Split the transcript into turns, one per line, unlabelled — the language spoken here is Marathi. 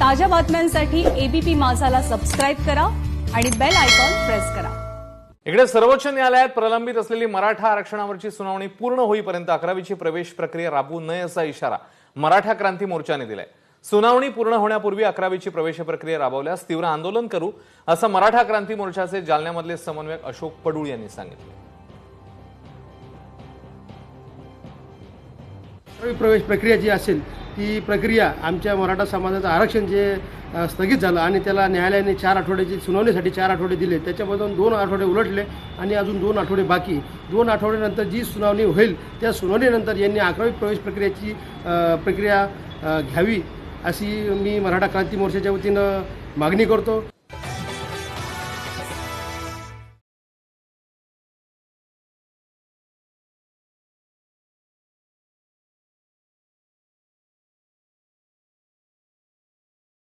ताज्या बातम्यांसाठी एबीपी माझाला सबस्क्राईब करा आणि बेल आयकॉन प्रेस करा.
इकडे सर्वोच्च न्यायालयात प्रलंबित असलेली मराठा आरक्षणावरची सुनावणी पूर्ण होईपर्यंत अकरावीची प्रवेश प्रक्रिया राबवू नये असा इशारा मराठा क्रांती मोर्चाने दिलाय. सुनावणी पूर्ण होण्यापूर्वी अकरावीची प्रवेश प्रक्रिया राबवल्यास तीव्र आंदोलन करू असं मराठा क्रांती मोर्चाचे जालन्यामधले समन्वयक अशोक पडूळ यांनी सांगितलं.
प्रवेश प्रक्रिया जी असेल ती प्रक्रिया आमच्या मराठा समाजाचं आरक्षण जे स्थगित झालं आणि त्याला न्यायालयाने चार आठवड्याची सुनावणीसाठी चार आठवडे दिले त्याच्यामधून दोन आठवडे उलटले आणि अजून दोन आठवडे बाकी. दोन आठवड्यानंतर जी सुनावणी होईल त्या सुनावणीनंतर यांनी अकरावी प्रवेश प्रक्रियेची प्रक्रिया घ्यावी अशी मी मराठा क्रांती मोर्चाच्या वतीनं मागणी करतो.